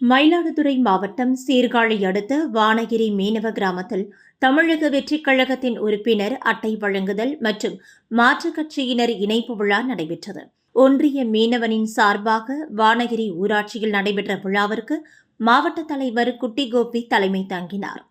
மயிலாடுதுறை மாவட்டம் சீர்காழி அடுத்த வானகிரி மீனவ கிராமத்தில் தமிழக வெற்றிக் கழகத்தின் உறுப்பினர் அட்டை வழங்குதல் மற்றும் மாற்றுக் கட்சியினர் இணைப்பு விழா நடைபெற்றது. ஒன்றிய மீனவனின் சார்பாக வானகிரி ஊராட்சியில் நடைபெற்ற விழாவிற்கு மாவட்ட தலைவர் குட்டி கோபி தலைமை தாங்கினார்.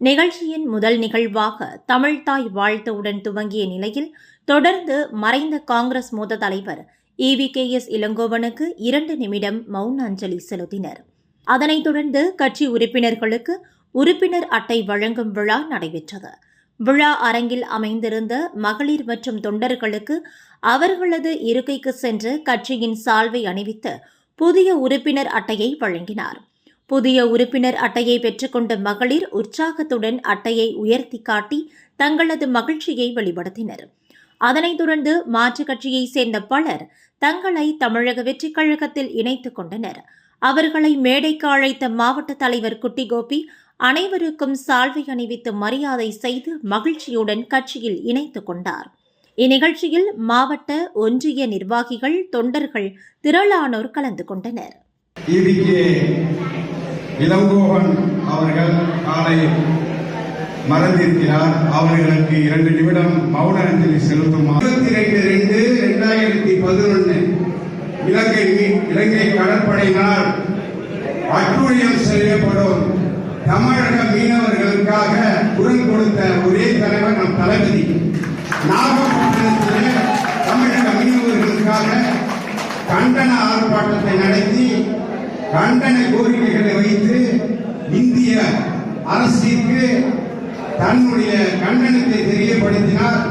நிகழ்ச்சியின் முதல் நிகழ்வாக தமிழ்தாய் வாழ்த்துடன் துவங்கிய நிலையில் தொடர்ந்து மறைந்த காங்கிரஸ் மூத்த தலைவர் இவி கே எஸ் இளங்கோவனுக்கு இரண்டு நிமிடம் மௌன அஞ்சலி செலுத்தினர். அதனைத் தொடர்ந்து கட்சி உறுப்பினர்களுக்கு உறுப்பினர் அட்டை வழங்கும் விழா நடைபெற்றது. விழா அரங்கில் அமைந்திருந்த மகளிர் மற்றும் தொண்டர்களுக்கு அவர்களது இருக்கைக்கு சென்று கட்சியின் சால்வை அணிவித்து புதிய உறுப்பினர் அட்டையை வழங்கினார். புதிய உறுப்பினர் அட்டையை பெற்றுக்கொண்ட மகளிர் உற்சாகத்துடன் அட்டையை உயர்த்தி காட்டி தங்களது மகிழ்ச்சியை வெளிப்படுத்தினர். அதனைத் தொடர்ந்து மாற்றுக் கட்சியைச் சேர்ந்த பலர் தங்களை தமிழக வெற்றிக் கழகத்தில் இணைத்துக் கொண்டனர். அவர்களை மேடைக்கு அழைத்த மாவட்ட தலைவர் குட்டிகோபி அனைவருக்கும் சால்வை அணிவித்து மரியாதை செய்து மகிழ்ச்சியுடன் கட்சியில் இணைத்துக் கொண்டார். இந்நிகழ்ச்சியில் மாவட்ட ஒன்றிய நிர்வாகிகள் தொண்டர்கள் திரளானோர் கலந்து கொண்டனர். இளங்கோவன் அவர்கள் காலை மறந்திருக்கிறார். அவர்களுக்கு இரண்டு நிமிடம் மௌன அஞ்சலி செலுத்துமாறு. இருபத்தி ரெண்டு இலங்கை கடற்படையினால் அட்டூழியம் செய்யப்படும் தமிழக மீனவர்களுக்காக குரல் கொடுத்த ஒரே தலைவர் நம் தளபதி. நாகப்பட்டினத்திலே தமிழக மீனவர்களுக்காக கண்டன ஆர்ப்பாட்டத்தை நடத்தி கண்டன கோரிக்கைகளை வைத்து இந்திய அரசிற்கு தன்னுடைய கண்டனத்தை தெரியப்படுத்தினார்.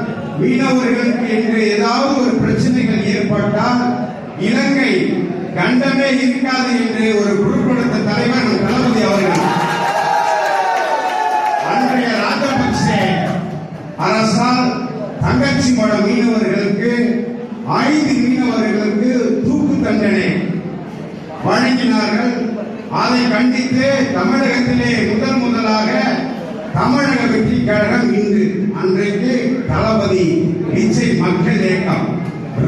மீனவர்களுக்கு என்று ஏதாவது ஒரு பிரச்சனைகள் ஏற்பட்டால் இலங்கை கண்டமே இருக்காது என்று ஒரு குழுப்படுத்த தலைவர் நம் தளபதி அவர்கள் அன்றைய ராஜபக்சே அரசால் தங்கச்சி மட மீனவர்களுக்கு ஐந்து மீனவர்களுக்கு தூக்கு தண்டனை வழங்கினார்கள். அதை கண்டித்து தமிழகத்திலே முதல் முதலாக தமிழக வெற்றி கழகம் இன்று அன்றைக்கு தளபதி விஜய் மக்கள் இயக்கம்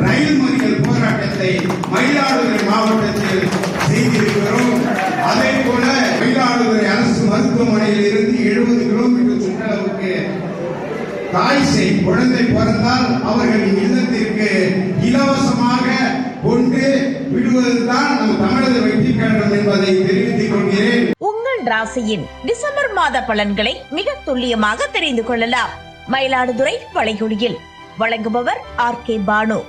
ரயில் மறியல் போராட்டத்தை மயிலாடுதுறை மாவட்டத்தில் செய்திருக்கிறோம். அதே போல மயிலாடுதுறை அரசு மருத்துவமனையில் இருந்து எழுபது கிலோமீட்டர் சுற்றளவுக்கு தாய்சை குழந்தை பிறந்தால் அவர்களின் இல்லத்திற்கு இலவசமாக கொண்டு விடுவதுதான் நம் தமிழக வெற்றி கழகம் என்பதை தெரிவித்துக் கொள்கிறேன். உங்கள் ராசியின் டிசம்பர் மாத பலன்களை மிக துல்லியமாக தெரிந்து கொள்ளலாம். மயிலாடுதுறை வளைகுடியில் வழங்குபவர் ஆர் கே பானு.